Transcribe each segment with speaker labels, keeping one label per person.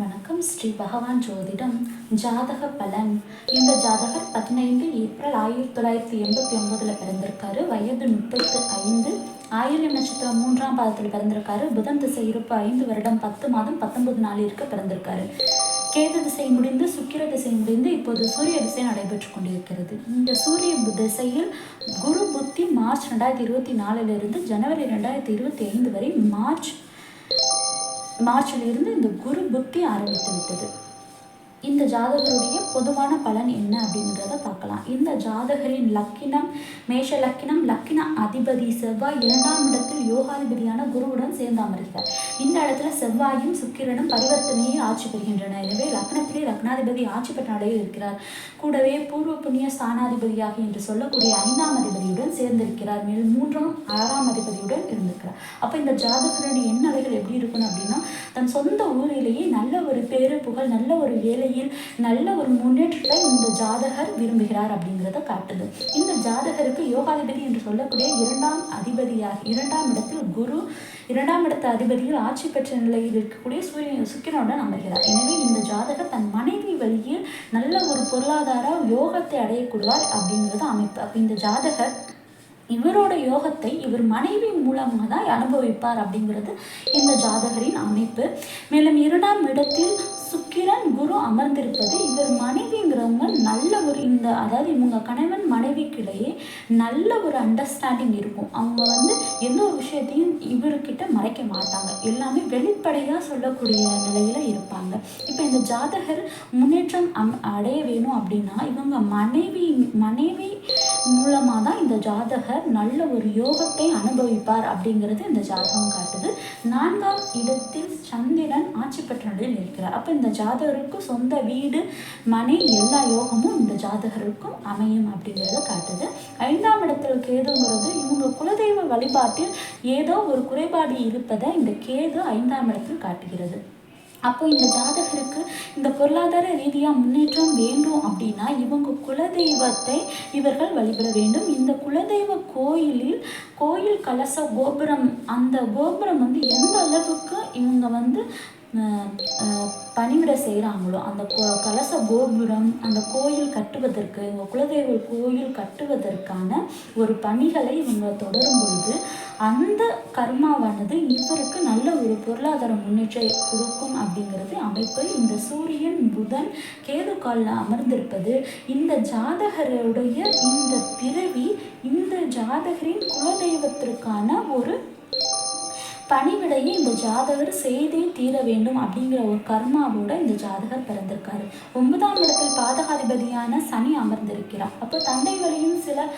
Speaker 1: வணக்கம். ஸ்ரீ பகவான் ஜோதிடம் ஜாதக பலன். இந்த ஜாதகர் பதினைந்து ஏப்ரல் ஆயிரத்தி தொள்ளாயிரத்தி எண்பத்தி ஒன்பதில் பிறந்திருக்காரு. வயது முப்பத்து ஐந்து. ஆயிரம் நட்சத்திரம் மூன்றாம் பாதத்தில் பிறந்திருக்காரு. புதன் திசை இருப்பு ஐந்து வருடம் பத்து மாதம் பத்தொன்பது நாளிற்கு பிறந்திருக்காரு. கேது திசை முடிந்து சுக்கிர திசை முடிந்து இப்போது சூரிய திசை நடைபெற்று கொண்டிருக்கிறது. இந்த சூரிய திசையில் குரு புத்தி மார்ச் ரெண்டாயிரத்தி இருபத்தி நாலுலேருந்து ஜனவரி ரெண்டாயிரத்தி இருபத்தி ஐந்து வரை மார்ச் மார்ச்சிலிருந்து இந்த குரு புத்தி ஆரம்பித்து விட்டது. இந்த ஜாதகருடைய பொதுவான பலன் என்ன அப்படிங்கிறத பார்க்கலாம். இந்த ஜாதகரின் லக்கினம் மேஷ லக்கினம் லக்கின அதிபதி செவ்வாய் இரண்டாம் இடத்தில் யோகாதிபதியான குருவுடன் சேர்ந்து அமர்கிறார் இந்த இடத்துல செவ்வாயும் சுக்கிரனும் பரிவர்த்தனையை ஆட்சி பெறுகின்றன எனவே லக்னத்திலே லக்னாதிபதி ஆட்சி பெற்ற நிலையில் இருக்கிறார். கூடவே பூர்வ புண்ணிய ஸ்தானாதிபதியாக என்று சொல்லக்கூடிய ஐந்தாம் அதிபதியுடன் சேர்ந்திருக்கிறார். மேலும் மூன்றாம் ஆறாம் அதிபதியுடன் இருந்திருக்கிறார். அப்போ இந்த ஜாதகருடைய எண்ணலைகள் எப்படி இருக்கணும் அப்படின்னா தன் சொந்த ஊரிலேயே நல்ல ஒரு பேரு புகழ் நல்ல ஒரு வேலையில் நல்ல ஒரு முன்னேற்றத்தை இந்த ஜாதகர் விரும்புகிறார் அப்படிங்கிறத காட்டுது. இந்த ஜாதகருக்கு யோகாதிபதி என்று சொல்லக்கூடிய இரண்டாம் அதிபதியாக இரண்டாம் இடத்தில் குரு இரண்டாம் இடத்த அதிபதியில் ஆட்சி பெற்ற நிலையில் இருக்கக்கூடிய சூரியன் சுக்கிரனுடன் அமர்கிறார். எனவே இந்த ஜாதகர் தன் மனைவி வழியில் நல்ல ஒரு பொருளாதார யோகத்தை அடையக்கூடுவார் அப்படிங்கிறது அமைப்பு. அப்போ இந்த ஜாதகர் இவரோட யோகத்தை இவர் மனைவி மூலமாக தான் அனுபவிப்பார் அப்படிங்கிறது இந்த ஜாதகரின் அமைப்பு. மேலும் இரண்டாம் இடத்தில் சுக்கிரன் குரு அமர்ந்திருப்பது இவர் மனைவிங்கிறவங்க நல்ல ஒரு இந்த அதாவது இவங்க கணவன் மனைவிக்கிடையே நல்ல ஒரு அண்டர்ஸ்டாண்டிங் இருக்கும். அவங்க வந்து எந்த ஒரு விஷயத்தையும் இவர்கிட்ட மறைக்க மாட்டாங்க. எல்லாமே வெளிப்படையாக சொல்லக்கூடிய நிலையில் இருப்பாங்க. இப்போ இந்த ஜாதகர் முன்னேற்றம் அம் அடைய வேணும் அப்படின்னா இவங்க மனைவி மனைவி மூலமாக தான் இந்த ஜாதகர் நல்ல ஒரு யோகத்தை அனுபவிப்பார் அப்படிங்கிறது இந்த ஜாதகம் காட்டுது. நான்காம் இடத்தில் சந்திரன் ஆட்சி பெற்ற நிலையில் இருக்கிறார். அப்போ இந்த ஜாதகருக்கு சொந்த வீடு மனை எல்லா யோகமும் இந்த ஜாதகருக்கும் அமையும் அப்படிங்கிறத காட்டுது. ஐந்தாம் இடத்தில் கேதுங்கிறது இவங்க குலதெய்வ வழிபாட்டில் ஏதோ ஒரு குறைபாடு இருப்பதை இந்த கேது ஐந்தாம் இடத்தில் காட்டுகிறது. அப்போ இந்த ஜாதகருக்கு இந்த பொருளாதார ரீதியாக முன்னேற்றம் வேண்டும் அப்படின்னா இவங்க குலதெய்வத்தை இவர்கள் வழிபட வேண்டும். இந்த குலதெய்வ கோயிலில் கோயில் கலச கோபுரம் அந்த கோபுரம் வந்து எந்த அளவுக்கு இவங்க வந்து பணிவிட செய்கிறாங்களோ அந்த கலச கோபுரம் அந்த கோயில் கட்டுவதற்கு இவங்க குலதெய்வ கோயில் கட்டுவதற்கான ஒரு பணிகளை இவங்க தொடரும் பொழுது அந்த கர்மாவானது இவருக்கு நல்ல ஒரு பொருளாதார முன்னேற்றை கொடுக்கும் அப்படிங்கிறது அமைப்பு இந்த சூரியன் புதன் கேது காலில் அமர்ந்திருப்பது. இந்த ஜாதகருடைய இந்த பிறவி இந்த ஜாதகரின் குலதெய்வத்திற்கான ஒரு பணிவிடையை இந்த ஜாதகர் செய்தே தீர வேண்டும் அப்படிங்கிற ஒரு கர்மாவோட இந்த ஜாதகர் பிறந்திருக்காரு. ஒன்பதாம் இடத்தில் பாதகாதிபதியான சனி அமர்ந்திருக்கிறார். அப்போ தந்தை வழியும் சில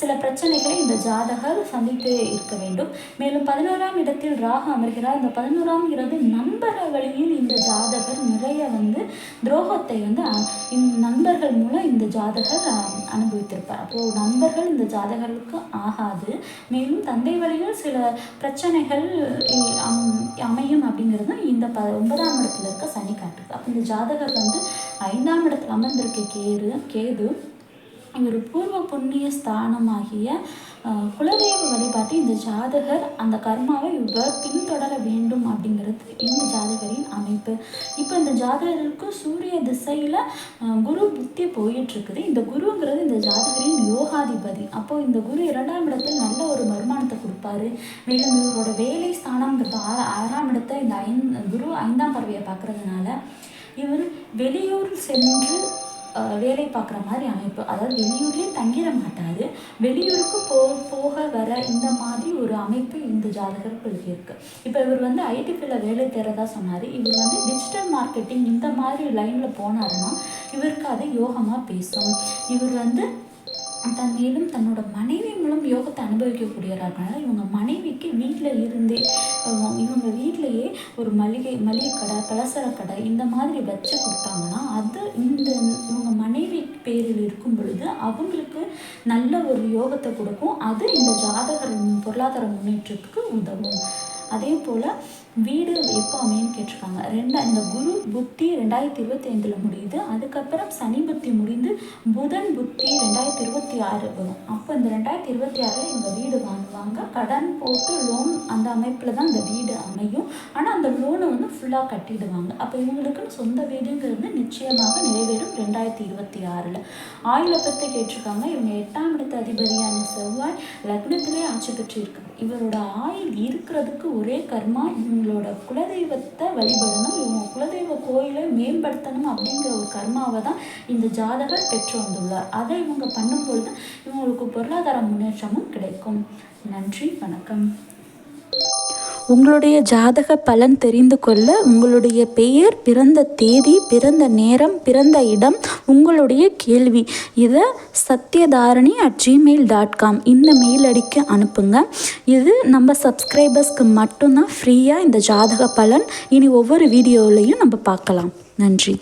Speaker 1: சில பிரச்சனைகளை இந்த ஜாதகர் சந்தித்து இருக்க வேண்டும். மேலும் பதினோராம் இடத்தில் ராகு அமர்கிறார். இந்த பதினோராம் இருந்து நண்பர் வழியில் இந்த ஜாதகர் நிறைய வந்து துரோகத்தை வந்து இந்த நண்பர்கள் மூலம் இந்த ஜாதகர் அனுபவித்திருப்பார். அப்போது நண்பர்கள் இந்த ஜாதகர்களுக்கு ஆகாது. மேலும் தந்தை வழியில் சில பிரச்சனைகள் அம்- அமையும் அப்படிங்கிறது இந்த ப ஒன்பதாம் இடத்துல இருக்க சனி காட்டுது. அப்போ இந்த ஜாதகர் வந்து ஐந்தாம் இடத்துல அமர்ந்திருக்க கேது கேது இவர் பூர்வ புண்ணிய ஸ்தானமாகிய குலதெய்வ வழிபாட்டை இந்த ஜாதகர் அந்த கர்மாவை இவர் பின்தொடர வேண்டும் அப்படிங்கிறது இந்த ஜாதகரின் அமைப்பு. இப்போ இந்த ஜாதகருக்கு சூரிய திசையில் குரு புத்தி போயிட்டு இருக்குது இந்த குருங்கிறது இந்த ஜாதகரின் யோகாதிபதி. அப்போ இந்த குரு இரண்டாம் இடத்தில் நல்ல ஒரு வருமானத்தை கொடுப்பாரு. மேலும் இவரோட வேலை ஸ்தானம்ங்கிறது ஆ ஆறாம் இடத்தை இந்த ஐந்து குரு ஐந்தாம் பறவையை பார்க்கறதுனால இவர் வெளியூர் சென்று வேலை பார்க்குற மாதிரி அமைப்பு. அதாவது வெளியூர்லேயும் தங்கிட மாட்டார் வெளியூருக்கு போ போக வர இந்த மாதிரி ஒரு அமைப்பு இந்த ஜாதகர்களுக்கு இருக்குது இப்போ இவர் வந்து ஐடி ஃபீல்டில் வேலை தேர்றதா சொன்னார். இவர் வந்து டிஜிட்டல் மார்க்கெட்டிங் இந்த மாதிரி லைனில் போனாருன்னா இவருக்கு அது யோகமாக பேசும். இவர் வந்து தன் மேலும் தன்னோட மனைவி மூலம் யோகத்தை அனுபவிக்கக்கூடியவர்களாக இவங்க மனைவிக்கு வீட்டில் இருந்தே இவங்க வீட்டிலையே ஒரு மளிகை மளிகை கடை பலசர கடை இந்த மாதிரி வச்சு கொடுத்தாங்கன்னா அது பேரில் இருக்கும் பொழுது அவங்களுக்கு நல்ல ஒரு யோகத்தை கொடுக்கும். அது இந்த ஜாதகரின் பொருளாதார முன்னேற்றத்துக்கு உதவும். அதே போல் வீடு எப்போ அமையன்னு கேட்டிருக்காங்க. ரெண்டா இந்த குரு புத்தி ரெண்டாயிரத்தி இருபத்தி ஐந்தில் முடியுது. அதுக்கப்புறம் சனி புத்தி முடிந்து புதன் புத்தி ரெண்டாயிரத்தி இருபத்தி ஆறு வரும். அப்போ இந்த ரெண்டாயிரத்தி இருபத்தி ஆறில் இவங்க வீடு வாங்குவாங்க. கடன் போட்டு லோன் அந்த அமைப்பில் தான் இந்த வீடு அமையும். ஆனால் அந்த லோனை வந்து ஃபுல்லாக கட்டிடுவாங்க. அப்போ இவங்களுக்குன்னு சொந்த வீடுங்கிறது நிச்சயமாக நிறைவேறும் ரெண்டாயிரத்தி இருபத்தி ஆறில். ஆயுள பற்றி கேட்டிருக்காங்க. இவங்க எட்டாம் இடத்து அதிபதியான செவ்வாய் லக்னத்திலே ஆட்சி பெற்று இருக்காங்க இவரோட ஆயுள் இருக்கிறதுக்கு ஒரே கர்மா இவங்களோட குலதெய்வத்தை வழிபடணும் இவங்க குலதெய்வ கோயிலை மேம்படுத்தணும் அப்படிங்கிற ஒரு கர்மாவை தான் இந்த ஜாதகர் பெற்று வந்துள்ளார். அதை இவங்க பண்ணும்பொழுது இவங்களுக்கு பொருளாதார முன்னேற்றமும் கிடைக்கும். நன்றி வணக்கம்.
Speaker 2: உங்களுடைய ஜாதக பலன் தெரிந்து கொள்ள உங்களுடைய பெயர் பிறந்த தேதி பிறந்த நேரம் பிறந்த இடம் உங்களுடைய கேள்வி. இதை Sathyadharani at Gmail dot com இந்த மெயில் அடிக்க அனுப்புங்க. இது நம்ம சப்ஸ்கிரைபர்ஸ்க்கு மட்டும்தான் ஃப்ரீயாக இந்த ஜாதக பலன். இனி ஒவ்வொரு வீடியோலையும் நம்ம பார்க்கலாம். நன்றி.